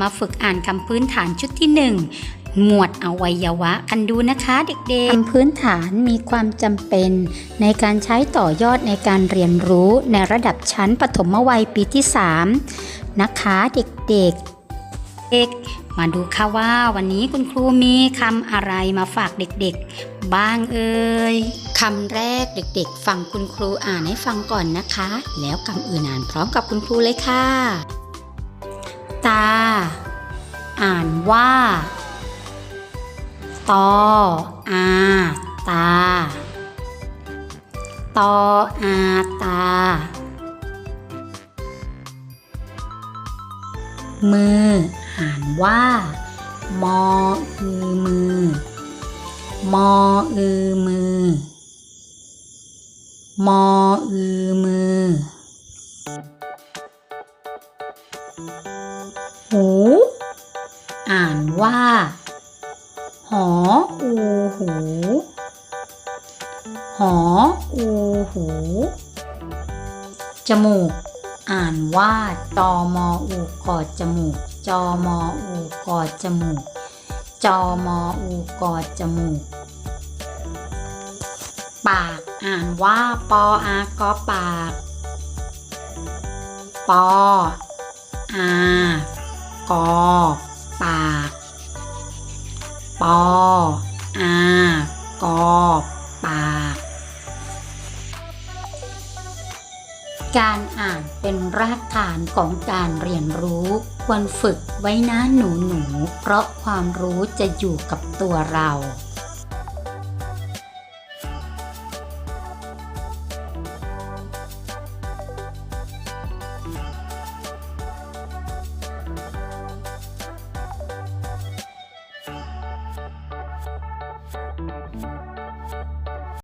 มาฝึกอ่านคำพื้นฐานชุดที่หนึ่งหมวดอวัยวะกันดูนะคะเด็กๆคำพื้นฐานมีความจำเป็น ในการใช้ต่อยอดในการเรียนรู้ในระดับชั้นปฐมวัยปีที่ 3 นะคะเด็กๆเด็กมาดูค่ะว่าวันนี้คุณครูมีคำอะไรมาฝากเด็กๆ บ้างเอ่ยคำแรกเด็กๆ ฟังคุณครูอ่านให้ฟังก่อนนะคะ แล้วคำอื่นอ่านพร้อมกับคุณครูเลยค่ะ ตา อ่านว่า ตออาตา ตออาตา มือ อ่านว่า มออือมือ มออือมือ มออือมือ อ่านว่า หออูหู หออูหู จมูก อ่านว่าตอมออูกอดจมูก จอมออูกอดจมูก จอมออูกอดจมูก ปาก อ่านว่าปออากอปาก ปออากอก ปออากอปากการอ่านเป็นรากฐานของการเรียนรู้ควรฝึกไว้นะหนูหนูๆเพราะความรู้จะอยู่กับตัวเรา